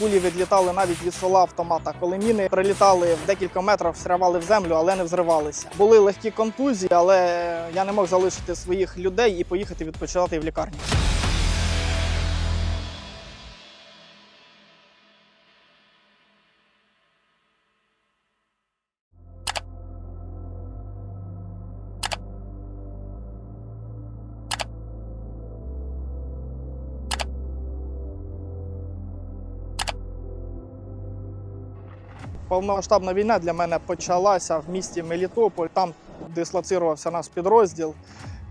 кулі відлітали навіть від ствола автомата, коли міни прилітали в декілька метрів, встрявали в землю, але не взривалися. Були легкі контузії, але я не мог залишити своїх людей і поїхати відпочивати в лікарню. Повномасштабна війна для мене почалася в місті Мелітополь. Там дислоцирувався наш підрозділ.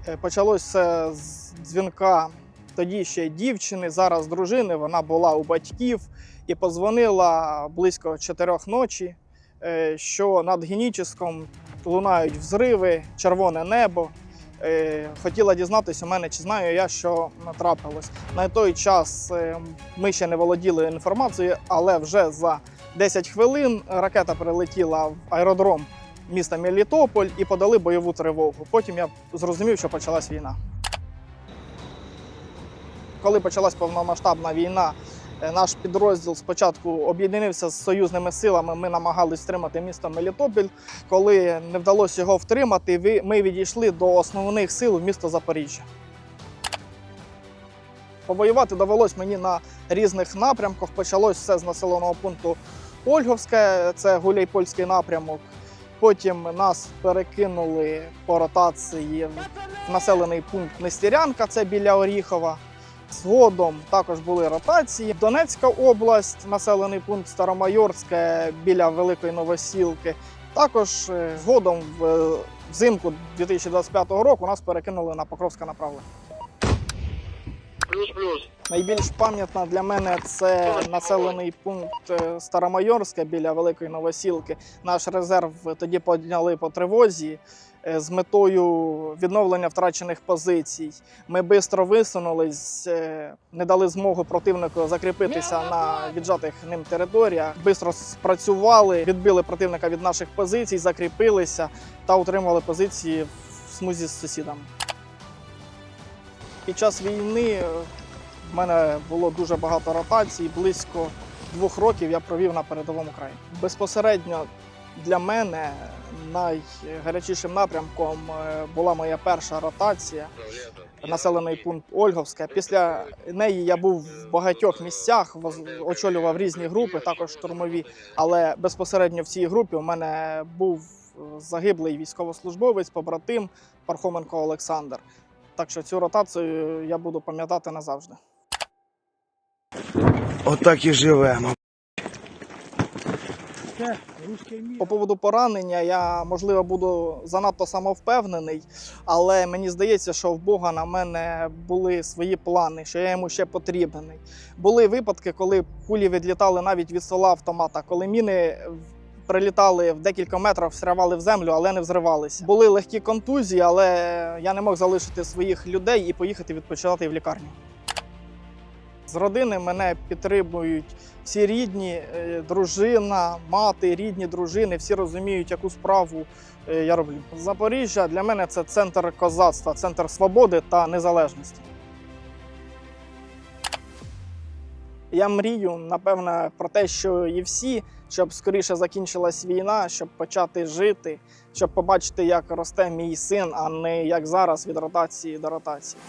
Е, Почалося все з дзвінка тоді ще дівчини, зараз дружини. Вона була у батьків і подзвонила близько чотирьох ночі, е, що над Геніческом лунають взриви, червоне небо. Е, Хотіла дізнатися у мене, чи знаю я, що трапилось. На той час е, ми ще не володіли інформацією, але вже за 10 хвилин ракета прилетіла в аеродром міста Мелітополь і подали бойову тривогу. Потім я зрозумів, що почалась війна. Коли почалась повномасштабна війна, наш підрозділ спочатку об'єднався з союзними силами. Ми намагались втримати місто Мелітополь. Коли не вдалося його втримати, ми відійшли до основних сил в місто Запоріжжя. Повоювати довелось мені на різних напрямках. Почалось все з населеного пункту Ольговське, це Гуляйпольський напрямок. Потім нас перекинули по ротації в населений пункт Нестерянка, це біля Оріхова. Згодом також були ротації. Донецька область, населений пункт Старомайорське біля Великої Новосілки. Також е, згодом в- е, взимку 2025 року нас перекинули на Покровське направлення. Плюс-плюс. Найбільш пам'ятна для мене це населений пункт е, Старомайорське біля Великої Новосілки. Наш резерв тоді підняли по тривозі з метою відновлення втрачених позицій. Ми швидко висунулись, е, не дали змогу противнику закріпитися на віджатих ним територіях. Бистро спрацювали, відбили противника від наших позицій, закріпилися та утримували позиції в смузі з сусідами. Під час війни е, в мене було дуже багато ротацій. Близько двох років я провів на передовому краї. Безпосередньо для мене найгарячішим напрямком е, була моя перша ротація, населений пункт Ольговське. Після неї я був в багатьох місцях, очолював різні групи, також штурмові. Але безпосередньо в цій групі у мене був е, загиблий військовослужбовець, побратим Пархоменко Олександр. Так що цю ротацію я буду пам'ятати назавжди. Отак і живемо. По поводу поранення я можливо буду занадто самовпевнений, але мені здається, що в Бога на мене були свої плани, що я йому ще потрібний. Були випадки, коли кулі відлітали навіть від ствола автомата, коли міни прилітали в декілька метрів, встрявали в землю, але не взривалися. Були легкі контузії, але я не мог залишити своїх людей і поїхати відпочивати в лікарню. З родини мене підтримують всі рідні, е, дружина, мати, рідні дружини, всі розуміють, яку справу е, я роблю. Запоріжжя для мене це центр козацтва, центр свободи та незалежності. Я мрію, напевне, про те, що і всі, щоб скоріше закінчилась війна, щоб почати жити, щоб побачити, як росте мій син, а не як зараз від ротації до ротації.